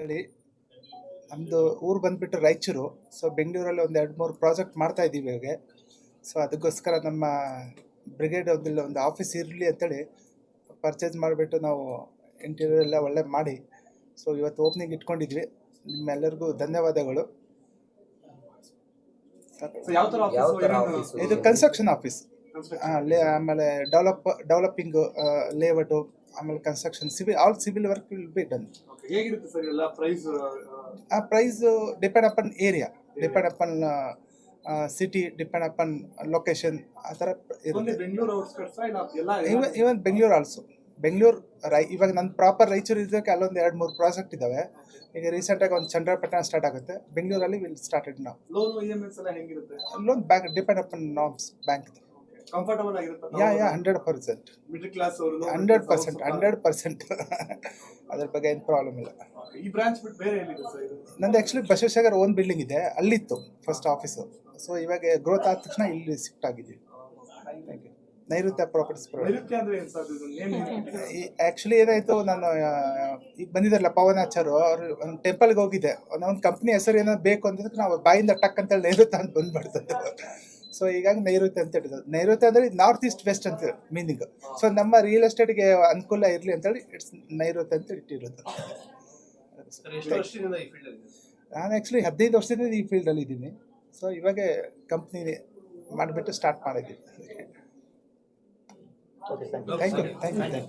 ಹೇಳಿ. ನಮ್ಮದು ಊರು ಬಂದ್ಬಿಟ್ಟು ರಾಯಚೂರು. ಸೊ ಬೆಂಗಳೂರಲ್ಲಿ ಒಂದು ಎರಡು ಮೂರು ಪ್ರಾಜೆಕ್ಟ್ ಮಾಡ್ತಾ ಇದ್ದೀವಿ ಇವಾಗ. ಸೊ ಅದಕ್ಕೋಸ್ಕರ ನಮ್ಮ ಬ್ರಿಗೇಡ್ ಒಂದಿಲ್ಲ ಒಂದು ಆಫೀಸ್ ಇರಲಿ ಅಂತೇಳಿ ಪರ್ಚೇಸ್ ಮಾಡಿಬಿಟ್ಟು ನಾವು ಇಂಟೀರಿಯರ್ ಎಲ್ಲ ಒಳ್ಳೆ ಮಾಡಿ. ಸೊ ಇವತ್ತು ಓಪನಿಂಗ್ ಇಟ್ಕೊಂಡಿದ್ವಿ. ನಿಮ್ಮೆಲ್ಲರಿಗೂ ಧನ್ಯವಾದಗಳು? ಇದು ಕನ್ಸ್ಟ್ರಕ್ಷನ್ ಆಫೀಸ್ ಲೇ ಆಮೇಲೆ ಡೆವಲಪ್ ಡೆವಲಪಿಂಗ್ ಲೇಔಟು ಆಮೇಲೆ construction civil all civil work will be done Okay. ಹೇಗಿರುತ್ತೆ ಸರ್ ಎಲ್ಲ ಪ್ರೈಸ್ ಆ price depend upon area depend upon city depend upon location ಆ ಥರ ಇರುತ್ತೆ. Even even Bengaluru also Bengaluru Rai ಇವಾಗ ನನ್ನ ಪ್ರಾಪರ್ ರೈಚೂರು ಇದಕ್ಕೆ ಅಲ್ಲೊಂದು ಎರಡು ಮೂರು ಪ್ರಾಜೆಕ್ಟ್ ಇದ್ದಾವೆ ಈಗ ರೀಸೆಂಟಾಗಿ ಒಂದು ಚಂದ್ರಪಟ್ಟಣ ಸ್ಟಾರ್ಟ್ ಆಗುತ್ತೆ. ಬೆಂಗಳೂರಲ್ಲಿ ವಿಲ್ ಸ್ಟಾರ್ಟೆಡ್ ನಾವು loan bank depend upon norms bank comfortable ಆಗಿರುತ್ತೆ? Yeah yeah hundred percent middle class ಅವರು ಹಂಡ್ರೆಡ್ ಪರ್ಸೆಂಟ್ ಹಂಡ್ರೆಡ್ ಪರ್ಸೆಂಟ್ ಅದ್ರ ಬಗ್ಗೆ ಏನು ಪ್ರಾಬ್ಲಮ್ ಇಲ್ಲ. ಈ ಬ್ರಾಂಚ್ ಬಿಟ್ಟು ಬೇರೆ ಎಲ್ಲಿದೆ ಸರ್ ಇದು? ನಂದು ಆ್ಯಕ್ಚುಲಿ ಬಸವೇಶ್ವರ ಓನ್ ಬಿಲ್ಡಿಂಗ್ ಇದೆ ಅಲ್ಲಿತ್ತು ಫಸ್ಟ್ ಆಫೀಸು ಸೊ ಇವಾಗ ಗ್ರೋತ್ ಆದ ತಕ್ಷಣ ಇಲ್ಲಿ ಶಿಫ್ಟ್ ಆಗಿದ್ದೀವಿ ನೈಋತ್ಯ ಪ್ರಾಪರ್ಟೀಸ್ ನೈಋತ್ಯ ಅಂದ್ರೆ ಏನ್ ಸರ್ ಇದು? ನೇಮ್ ಆ್ಯಕ್ಚುಲಿ ಏನಾಯಿತು ನಾನು ಈಗ ಬಂದಿದ್ದಾರಲ್ಲ ಪವನಾಚಾರು ಅವರು ಒಂದು ಟೆಂಪಲ್ಗೆ ಹೋಗಿದ್ದೆ. ಒಂದು ಕಂಪ್ನಿ ಹೆಸರು ಏನಾದ್ರು ಬೇಕು ಅಂತಂದ್ರೆ ನಾವು ಬಾಯಿಂದ ಟಕ್ ಅಂತೇಳಿ ನೈಋತ್ಯ ಅಂತ ಬಂದ್ಬಿಡ್ತದೆ ಸೊ ಹೀಗಾಗಿ ನೈಋತ್ಯ ಅಂತ ಹೇಳಿದ್ರು. ನೈಋತ್ಯ ಅಂದ್ರೆ ನಾರ್ತ್ ಈಸ್ಟ್ ವೆಸ್ಟ್ ಅಂತ ಮೀನಿಂಗ್ ಸೊ ನಮ್ಮ ರಿಯಲ್ ಎಸ್ಟೇಟ್ಗೆ ಅನುಕೂಲ ಇರಲಿ ಅಂತೇಳಿ ಇಟ್ಸ್ ನೈಋತ್ಯ ಅಂತ ಇಟ್ಟಿರೋದು. ಫೀಲ್ಡ್ ನಾನು ಆ್ಯಕ್ಚುಲಿ ಹದಿನೈದು ವರ್ಷದಿಂದ ಈ ಫೀಲ್ಡಲ್ಲಿ ಇದ್ದೀನಿ. ಸೊ ಇವಾಗ ಕಂಪ್ನಿ ಮಾಡಿಬಿಟ್ಟು ಸ್ಟಾರ್ಟ್ ಮಾಡಿದ್ದೀನಿ. Okay thank you thank you thank you